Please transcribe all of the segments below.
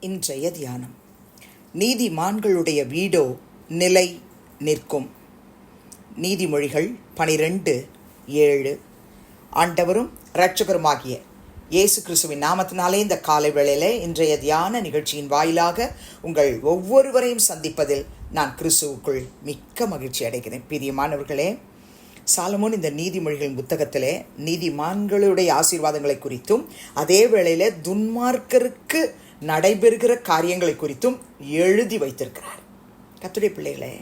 இன்றைய தியானம். நீதிமான்களுடைய வீடோ நிலை நிற்கும். நீதிமொழிகள் பனிரெண்டு ஏழு. ஆண்டவரும் இரட்சகருமாகிய இயேசு கிறிஸ்துவின் நாமத்தினாலே இந்த காலை வேளையிலே இன்றைய தியான நிகழ்ச்சியின் வாயிலாக உங்கள் ஒவ்வொருவரையும் சந்திப்பதில் நான் கிறிஸ்துவுக்குள் மிக்க மகிழ்ச்சி அடைகிறேன். பிரியமானவர்களே சாலமோன் இந்த நீதிமொழிகளின் புத்தகத்திலே நீதிமான்களுடைய ஆசீர்வாதங்களை குறித்தும் அதே வேளையில் துன்மார்க்கருக்கு நடைபெறுகிற காரியங்களை குறித்தும் எழுதி வைத்திருக்கிறார். கத்துடைய பிள்ளைகளே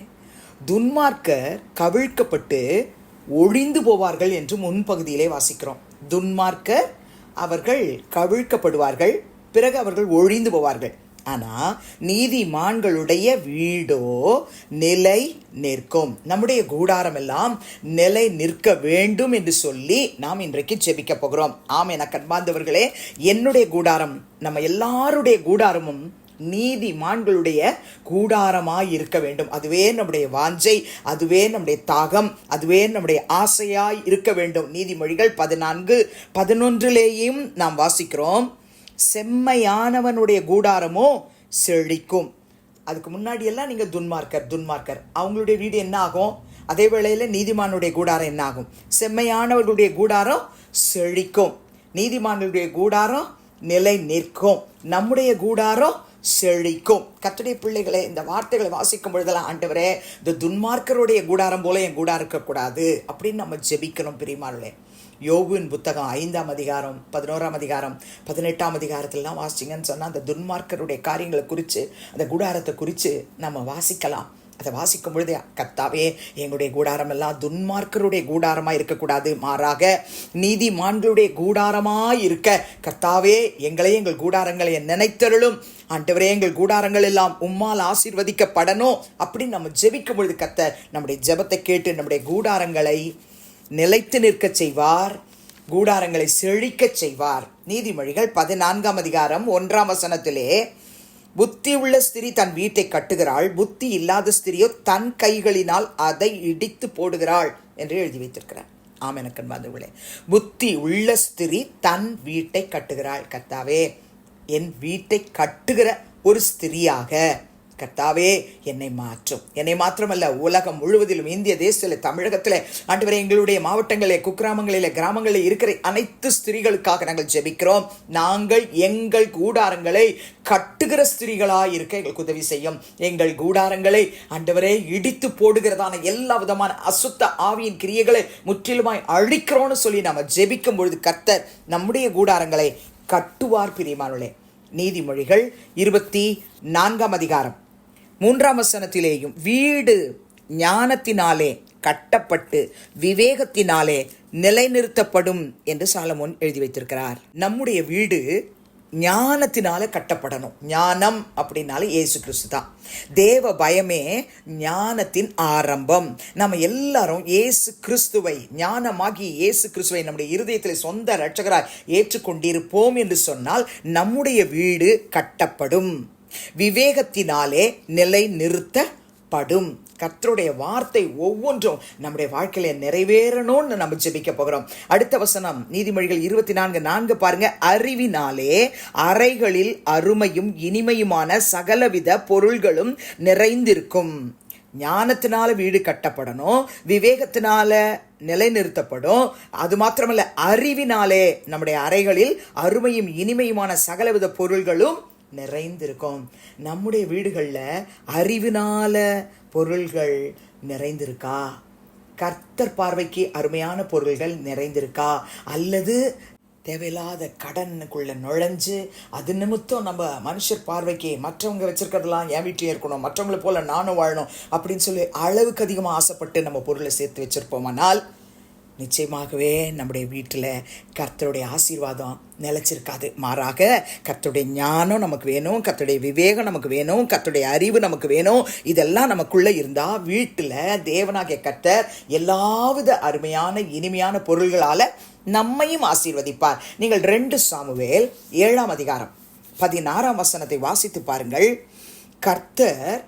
துன்மார்க்கர் கவிழ்க்கப்பட்டு ஒழிந்து போவார்கள் என்று முன்பகுதியிலே வாசிக்கிறோம். துன்மார்க்கர் அவர்கள் கவிழ்க்கப்படுவார்கள் பிறகு அவர்கள் ஒழிந்து போவார்கள். ஆனால் நீதிமான்களுடைய வீடோ நிலை நிற்கும். நம்முடைய கூடாரம் எல்லாம் நிலை நிற்க வேண்டும் என்று சொல்லி நாம் இன்றைக்கு ஜெபிக்க போகிறோம். ஆம் என கண்பார்ந்தவர்களே என்னுடைய கூடாரம் நம்ம எல்லாருடைய கூடாரமும் நீதிமான்களுடைய கூடாரமாய் இருக்க வேண்டும். அதுவே நம்முடைய வாஞ்சை அதுவே நம்முடைய தாகம் அதுவே நம்முடைய ஆசையாய் இருக்க வேண்டும். நீதிமொழிகள் பதினான்கு பதினொன்றிலேயும் நாம் வாசிக்கிறோம். செம்மையானவனுடைய கூடாரமோ செழிக்கும். அதுக்கு முன்னாடி எல்லாம் நீங்கள் துன்மார்க்கர் துன்மார்க்கர். அவங்களுடைய வீடு என்ன ஆகும் அதே வேளையில் நீதிமானுடைய கூடாரம் என்ன ஆகும் செம்மையானவர்களுடைய கூடாரம் செழிக்கும். நீதிமானுடைய கூடாரம் நிலை நிற்கும். நம்முடைய கூடாரம் செழிக்கும். கத்துடைய பிள்ளைகளை இந்த வார்த்தைகளை வாசிக்கும் பொழுதெல்லாம் ஆண்டவரே இந்த துன்மார்க்கருடைய கூடாரம் போல என் கூடாரம் இருக்கக்கூடாது. அப்படின்னு நம்ம ஜெபிக்கணும் பிரிமார்களே யோகுவின் புத்தகம் ஐந்தாம் அதிகாரம் பதினோராம் அதிகாரம் பதினெட்டாம் அதிகாரத்திலலாம் வாசிச்சிங்கன்னு சொன்னால் அந்த துன்மார்க்கருடைய காரியங்களை குறித்து அந்த கூடாரத்தை குறித்து நம்ம வாசிக்கலாம். அதை வாசிக்கும் பொழுது கத்தாவே எங்களுடைய கூடாரம் எல்லாம் துன்மார்க்கருடைய கூடாரமாக இருக்கக்கூடாது. மாறாக நீதிமான்களுடைய கூடாரமாக இருக்க. கர்த்தாவே எங்களை எங்கள் கூடாரங்களை நினைத்தருளும். ஆண்டவரே எங்கள் கூடாரங்கள் எல்லாம் உம்மால் ஆசீர்வதிக்கப்படணும். அப்படின்னு நம்ம ஜெபிக்கும் பொழுது கத்த நம்முடைய ஜெபத்தை கேட்டு நம்முடைய கூடாரங்களை நிலைத்து நிற்கச் செய்வார். கூடாரங்களை செழிக்கச் செய்வார். நீதிமொழிகள் பதினான்காம் அதிகாரம் ஒன்றாம் வசனத்திலே புத்தி உள்ள ஸ்திரீ தன் வீட்டை கட்டுகிறாள். புத்தி இல்லாத ஸ்திரியோ தன் கைகளினால் அதை இடித்து போடுகிறாள் என்று எழுதி வைத்திருக்கிறார். ஆம் எனக்கு பாந்தவர்களே புத்தி உள்ள ஸ்திரீ தன் வீட்டை கட்டுகிறாள். கத்தாவே என் வீட்டை கட்டுகிற ஒரு ஸ்திரியாக கர்த்தாவே என்னை மாற்றும். என்னை மாத்திரமல்ல உலகம் முழுவதிலும் இந்திய தேசத்தில் தமிழகத்தில் ஆண்டு எங்களுடைய மாவட்டங்களில் குக்கிராமங்களில் கிராமங்களில் இருக்கிற அனைத்து ஸ்திரீகளுக்காக நாங்கள் ஜெபிக்கிறோம். நாங்கள் எங்கள் கூடாரங்களை கட்டுகிற ஸ்திரீகளாக இருக்க எங்களுக்கு உதவி செய்யும். எங்கள் கூடாரங்களை ஆண்டவரே இடித்து போடுகிறதான எல்லா விதமான அசுத்த ஆவியின் கிரியைகளை முற்றிலுமாய் அழிக்கிறோன்னு சொல்லி நாம் ஜெபிக்கும் பொழுது கர்த்தர் நம்முடைய கூடாரங்களை கட்டுவார் பிரியமானே நீதிமொழிகள் இருபத்தி நான்காம் அதிகாரம். மூன்றாம் வசனத்திலேயும் வீடு ஞானத்தினாலே கட்டப்பட்டு விவேகத்தினாலே நிலைநிறுத்தப்படும் என்று சாலமோன் எழுதி வைத்திருக்கிறார். நம்முடைய வீடு ஞானத்தினால கட்டப்படணும். ஞானம் அப்படின்னாலே இயேசு கிறிஸ்து தான். தேவ பயமே ஞானத்தின் ஆரம்பம். நம்ம எல்லாரும் இயேசு கிறிஸ்துவை ஞானமாகி ஏசு கிறிஸ்துவை நம்முடைய இருதயத்தில் சொந்த ரட்சகராய் ஏற்றுக்கொண்டிருப்போம் என்று சொன்னால் நம்முடைய வீடு கட்டப்படும். விவேகத்தினாலே நிலை நிறுத்தப்படும் கத்தருடைய வார்த்தை ஒவ்வொன்றும் நம்முடைய வாழ்க்கையில நிறைவேறணும்னு நம்ம ஜெபிக்க போகிறோம். அடுத்த வசனம் நீதிமொழிகள் இருபத்தி நான்கு நான்கு பாருங்க. அறிவினாலே அறைகளில் அருமையும் இனிமையுமான சகலவித பொருள்களும் நிறைந்திருக்கும். ஞானத்தினால வீடு கட்டப்படணும் விவேகத்தினால நிலைநிறுத்தப்படும். அது மாத்திரமல்ல அறிவினாலே நம்முடைய அறைகளில் அருமையும் இனிமையுமான சகலவித பொருள்களும் நிறைந்திருக்கும். நம்முடைய வீடுகளில் அறிவினால பொருள்கள் நிறைந்திருக்கா? கர்த்தர் பார்வைக்கு அருமையான பொருள்கள் நிறைந்திருக்கா? அல்லது தேவையில்லாத கடனுக்குள்ளே நுழைஞ்சு அது நிமித்தம் நம்ம மனுஷர் பார்வைக்கு மற்றவங்க வச்சுருக்கிறதெல்லாம் என் வீட்டிலே இருக்கணும் மற்றவங்களை போல் நானும் வாழணும் அப்படின்னு சொல்லி அளவுக்கு அதிகமாக ஆசைப்பட்டு நம்ம பொருளை சேர்த்து வச்சுருப்போமானால் நிச்சயமாகவே நம்முடைய வீட்டில் கர்த்தருடைய ஆசீர்வாதம் நிலச்சிருக்காது. மாறாக கர்த்தருடைய ஞானம் நமக்கு வேணும் கர்த்தருடைய விவேகம் நமக்கு வேணும் கர்த்தருடைய அறிவு நமக்கு வேணும். இதெல்லாம் நமக்குள்ளே இருந்தால் வீட்டில் தேவனாகிய கர்த்தர் எல்லாவித அருமையான இனிமையான பொருள்களால் நம்மையும் ஆசீர்வதிப்பார். நீங்கள் ரெண்டு சாமுவேல் ஏழாம் அதிகாரம் பதினாறாம் வசனத்தை வாசித்து பாருங்கள். கர்த்தர்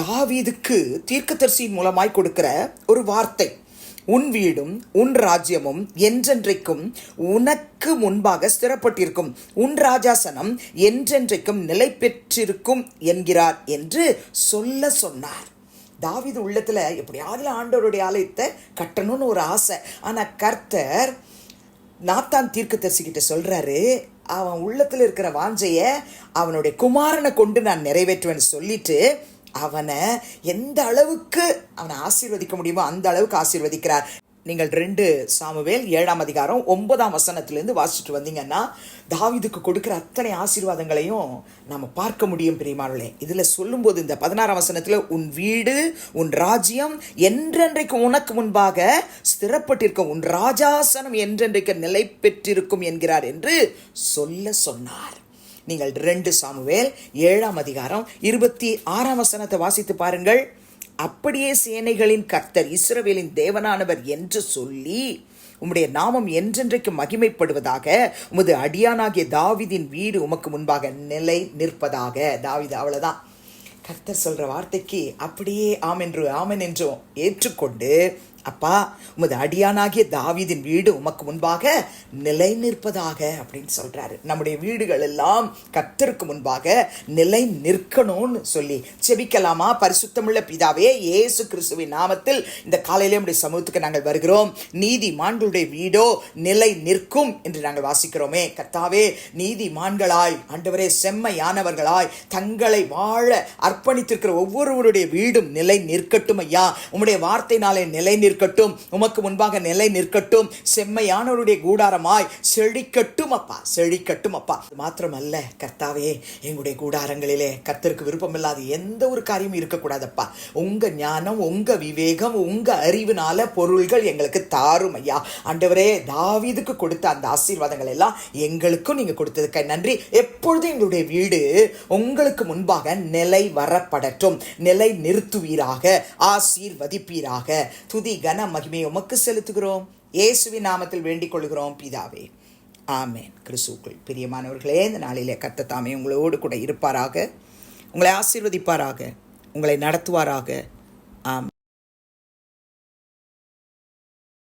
தாவீதுக்கு தீர்க்கதரிசியின் மூலமாய் கொடுக்கிற ஒரு வார்த்தை. உன் வீடும் உன் ராஜ்யமும் என்றென்றைக்கும் உனக்கு முன்பாக ஸ்திரப்பட்டிருக்கும். உன் ராஜாசனம் என்றென்றைக்கும் நிலை பெற்றிருக்கும் என்கிறார் என்று சொல்ல சொன்னார். தாவிது உள்ளத்தில் எப்படியாவது ஆண்டவருடைய ஆலயத்தை கட்டணும்னு ஒரு ஆசை. ஆனால் கர்த்தர் நாத்தான் தீர்க்கதரிசிக்கிட்ட சொல்கிறாரு அவன் உள்ளத்தில் இருக்கிற வாஞ்சையை அவனுடைய குமாரனை கொண்டு நான் நிறைவேற்றுவேன்னு சொல்லிட்டு அவனை எந்த அளவுக்கு அவனை ஆசீர்வதிக்க முடியுமோ அந்த அளவுக்கு ஆசீர்வதிக்கிறார். நீங்கள் ரெண்டு சாமுவேல் ஏழாம் அதிகாரம் ஒன்பதாம் வசனத்திலேருந்து வாசிச்சுட்டு வந்தீங்கன்னா தாவிதுக்கு கொடுக்குற அத்தனை ஆசீர்வாதங்களையும் நாம் பார்க்க முடியும் பிரியமானே இதில் சொல்லும்போது இந்த பதினாறாம் வசனத்தில் உன் வீடு உன் ராஜ்யம் என்றென்றைக்கு உனக்கு முன்பாக ஸ்திரப்பட்டிருக்கும். உன் ராஜாசனம் என்றென்றைக்கு நிலை பெற்றிருக்கும் என்கிறார் என்று சொல்ல சொன்னார். நீங்கள் ரெண்டு சாமுவேல் ஏழாம் அதிகாரம் இருபத்தி ஆறாம் வசனத்தை வாசித்து பாருங்கள். அப்படியே சேனைகளின் கர்த்தர் இஸ்ரவேலின் தேவனானவர் என்று சொல்லி உம்முடைய நாமம் என்றென்றைக்கு மகிமைப்படுவதாக உமது அடியானாகிய தாவிதின் வீடு உமக்கு முன்பாக நிலை நிற்பதாக. தாவிது அவ்வளோதான் கர்த்தர் சொல்கிற வார்த்தைக்கு அப்படியே ஆமென்று ஆமென் என்றும் ஏற்றுக்கொண்டு அப்பா உமது அடியானாகிய தாவீதின் வீடு உமக்கு முன்பாக நிலை நிற்பதாக அப்படின்னு சொல்றாரு. நம்முடைய வீடுகள் எல்லாம் கத்தருக்கு முன்பாக நிலை நிற்கணும்னு சொல்லி செபிக்கலாமா? பரிசுத்தமுள்ள பிதாவே இயேசு கிறிஸ்துவின் நாமத்தில் இந்த காலையிலே நம்முடைய சமூகத்துக்கு நாங்கள் வருகிறோம். நீதி மான்களுடைய வீடோ நிலை நிற்கும் என்று நாங்கள் வாசிக்கிறோமே. கத்தாவே நீதி மான்களாய் ஆண்டவரே செம்மையானவர்களாய் தங்களை வாழ அர்ப்பணித்திருக்கிற ஒவ்வொருவருடைய வீடும் நிலை நிற்கட்டும் ஐயா. உம்முடைய வார்த்தையினாலே நிலை நிற்கட்டும். உமக்கு முன்பாக நிலை நிற்கட்டும். செம்மையானவருடைய கூடாரமாய் செழிக்கட்டும் அப்பா. செழிக்கட்டும் அப்பா. அது மாத்திரமல்ல கர்த்தாவே எங்களுடைய கூடாரங்களிலே கர்த்தருக்கு விருப்பமில்லாத எந்த ஒரு காரியமும் இருக்கக்கூடாதப்பா. உங்க ஞானம் உங்க விவேகம் உங்க அறிவினால பொருள்கள் எங்களுக்கு தாரும் ஐயா. ஆண்டவரே தாவீதுக்கு கொடுத்த அந்த ஆசீர்வாதங்கள் எல்லாம் எங்களுக்கும் நீங்க கொடுத்ததுக்கு நன்றி. எப்பொழுதும் எங்களுடைய வீடு உங்களுக்கு முன்பாக நிலை வரப்படட்டும். நிலை நிறுத்துவீராக ஆசீர்வதிப்பீராக. துதி கன மகிமையை உமக்கு செலுத்துகிறோம். இயேசுவின் நாமத்தில் வேண்டிக் கொள்கிறோம் பிதாவே. ஆமேன். கிறிஸ்துக்குள் பிரியமானவர்களே இந்த நாளிலே கர்த்தர் தாமே உங்களோடு கூட இருப்பாராக. உங்களை ஆசீர்வதிப்பாராக. உங்களை நடத்துவாராக. ஆம்